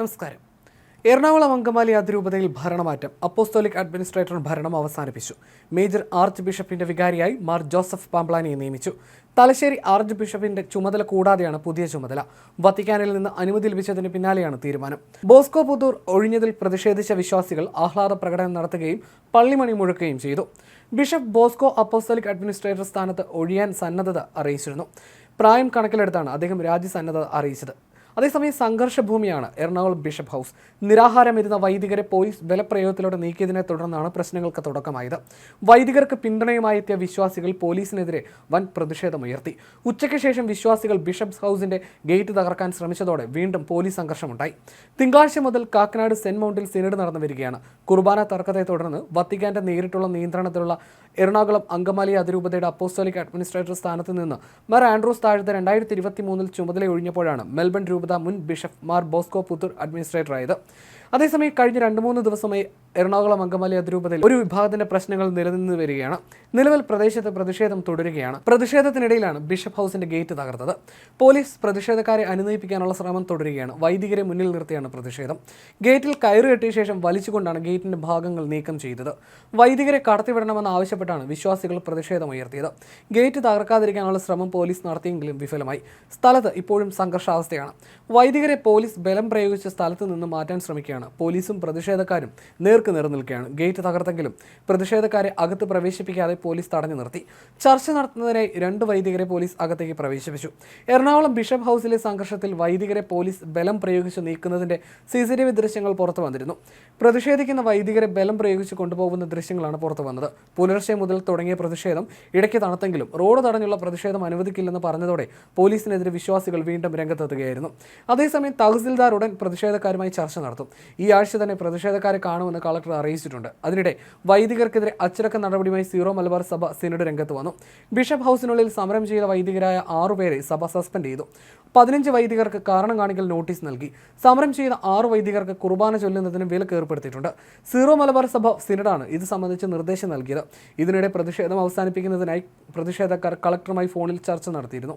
നമസ്കാരം. എറണാകുളം അങ്കമാലി അതിരൂപതയിൽ ഭരണമാറ്റം. അപ്പോസ്തോലിക് അഡ്മിനിസ്ട്രേറ്റർ ഭരണം അവസാനിപ്പിച്ചു. മേജർ ആർച്ച് ബിഷപ്പിന്റെ വികാരിയായി മാർ ജോസഫ് പാംപ്ലാനിയെ നിയമിച്ചു. തലശ്ശേരി ആർച്ച് ബിഷപ്പിന്റെ ചുമതല കൂടാതെയാണ് പുതിയ ചുമതല. വത്തിക്കാനിൽ നിന്ന് അനുമതി ലഭിച്ചതിന് പിന്നാലെയാണ് തീരുമാനം. ബോസ്കോ പുതൂർ ഒഴിഞ്ഞതിൽ പ്രതിഷേധിച്ച വിശ്വാസികൾ ആഹ്ലാദ പ്രകടനം നടത്തുകയും പള്ളിമണി മുഴക്കുകയും ചെയ്തു. ബിഷപ്പ് ബോസ്കോ അപ്പോസ്തോലിക് അഡ്മിനിസ്ട്രേറ്റർ സ്ഥാനത്ത് ഒഴിയാൻ സന്നദ്ധത അറിയിച്ചിരുന്നു. പ്രായം കണക്കിലെടുത്താണ് അദ്ദേഹം രാജ്യസന്നദ്ധത അറിയിച്ചത്. അതേസമയം സംഘർഷഭൂമിയാണ് എറണാകുളം ബിഷപ്പ് ഹൗസ്. നിരാഹാരമിരുന്ന വൈദികരെ പോലീസ് ബലപ്രയോഗത്തിലൂടെ നീക്കിയതിനെ തുടർന്നാണ് പ്രശ്നങ്ങൾക്ക് തുടക്കമായത്. വൈദികർക്ക് പിന്തുണയുമായി എത്തിയ വിശ്വാസികൾ പോലീസിനെതിരെ വൻ പ്രതിഷേധമുയർത്തി. ഉച്ചയ്ക്ക് ശേഷം വിശ്വാസികൾ ബിഷപ്പ് ഹൗസിന്റെ ഗേറ്റ് തകർക്കാൻ ശ്രമിച്ചതോടെ വീണ്ടും പോലീസ് സംഘർഷമുണ്ടായി. തിങ്കളാഴ്ച മുതൽ കാക്കനാട് സെന്റ് മൗണ്ടിൽ സിനഡ് നടന്നു വരികയാണ്. കുർബാന തർക്കത്തെ തുടർന്ന് വത്തിക്കാന്റെ നേരിട്ടുള്ള നിയന്ത്രണത്തിലുള്ള എറണാകുളം അങ്കമാലി അതിരൂപതയുടെ അപ്പോസ്റ്റോലിക് അഡ്മിനിസ്ട്രേറ്റർ സ്ഥാനത്ത് നിന്ന് മർ ആൻഡ്രൂസ് താഴത്തെ രണ്ടായിരത്തി ഇരുപത്തി മൂന്നിൽ ചുമതല ഒഴിഞ്ഞപ്പോഴാണ് മെൽബൺ രൂപത മുൻ bishop Mar Bosco Puthur administrator ആയത് അതേസമയം കഴിഞ്ഞ രണ്ട് മൂന്ന് ദിവസമായി എറണാകുളം അങ്കമാലി അതിരൂപതയിൽ ഒരു വിഭാഗത്തിന്റെ പ്രശ്നങ്ങൾ നിലനിന്ന് വരികയാണ്. നിലവിൽ പ്രദേശത്ത് പ്രതിഷേധം തുടരുകയാണ്. പ്രതിഷേധത്തിനിടയിലാണ് ബിഷപ്പ് ഹൗസിന്റെ ഗേറ്റ് തകർത്തത്. പോലീസ് പ്രതിഷേധക്കാരെ അനുനയിപ്പിക്കാനുള്ള ശ്രമം തുടരുകയാണ്. വൈദികരെ മുന്നിൽ നിർത്തിയാണ് പ്രതിഷേധം. ഗേറ്റിൽ കയറുകെട്ടിയ ശേഷം വലിച്ചുകൊണ്ടാണ് ഗേറ്റിന്റെ ഭാഗങ്ങൾ നീക്കം ചെയ്തത്. വൈദികരെ കടത്തിവിടണമെന്ന് ആവശ്യപ്പെട്ടാണ് വിശ്വാസികൾ പ്രതിഷേധം ഉയർത്തിയത്. ഗേറ്റ് തകർക്കാതിരിക്കാനുള്ള ശ്രമം പോലീസ് നടത്തിയെങ്കിലും വിഫലമായി. സ്ഥലത്ത് ഇപ്പോഴും സംഘർഷാവസ്ഥയാണ്. വൈദികരെ പോലീസ് ബലം പ്രയോഗിച്ച സ്ഥലത്ത് നിന്ന് മാറ്റാൻ ശ്രമിക്കുകയാണ്. പോലീസും പ്രതിഷേധക്കാരും നേർക്ക് നേർ നിൽക്കുകയാണ്. ഗേറ്റ് തകർത്തെങ്കിലും പ്രതിഷേധക്കാരെ അകത്ത് പ്രവേശിപ്പിക്കാതെ പോലീസ് തടഞ്ഞു നിർത്തി. ചർച്ച നടത്തുന്നതിനായി രണ്ട് വൈദികരെ പോലീസ് അകത്തേക്ക് പ്രവേശിപ്പിച്ചു. എറണാകുളം ബിഷപ്പ് ഹൗസിലെ സംഘർഷത്തിൽ വൈദികരെ പോലീസ് ബലം പ്രയോഗിച്ച് നീക്കുന്നതിന്റെ സി സി ടി വി ദൃശ്യങ്ങൾ പുറത്തു വന്നിരുന്നു. പ്രതിഷേധിക്കുന്ന വൈദികരെ ബലം പ്രയോഗിച്ച് കൊണ്ടുപോകുന്ന ദൃശ്യങ്ങളാണ് പുറത്തു വന്നത്. പുലർച്ചെ മുതൽ തുടങ്ങിയ പ്രതിഷേധം ഇടയ്ക്ക് തണുത്തെങ്കിലും റോഡ് തടഞ്ഞുള്ള പ്രതിഷേധം അനുവദിക്കില്ലെന്ന് പറഞ്ഞതോടെ പോലീസിനെതിരെ വിശ്വാസികൾ വീണ്ടും രംഗത്തെത്തുകയായിരുന്നു. അതേസമയം തഹസിൽദാർ ഉടൻ പ്രതിഷേധക്കാരുമായി ചർച്ച നടത്തും. ഈ ആഴ്ച തന്നെ പ്രതിഷേധക്കാരെ കാണുമെന്ന് കളക്ടർ അറിയിച്ചിട്ടുണ്ട്. അതിനിടെ വൈദികർക്കെതിരെ അച്ചടക്ക നടപടിയുമായി സീറോ മലബാർ സഭ സിനഡ് രംഗത്ത് വന്നു. ബിഷപ്പ് ഹൗസിനുള്ളിൽ സമരം ചെയ്ത വൈദികരായ ആറുപേരെ സഭ സസ്പെൻഡ് ചെയ്തു. പതിനഞ്ച് വൈദികർക്ക് കാരണം കാണിക്കൽ നോട്ടീസ് നൽകി. സമരം ചെയ്ത ആറ് വൈദികർക്ക് കുർബാന ചൊല്ലുന്നതിന് വിലക്ക് ഏർപ്പെടുത്തിയിട്ടുണ്ട്. സീറോ മലബാർ സഭ സിനഡാണ് ഇത് സംബന്ധിച്ച് നിർദ്ദേശം നൽകിയത്. ഇതിനിടെ പ്രതിഷേധം അവസാനിപ്പിക്കുന്നതിനായി പ്രതിഷേധക്കാർ കളക്ടറുമായി ഫോണിൽ ചർച്ച നടത്തിയിരുന്നു.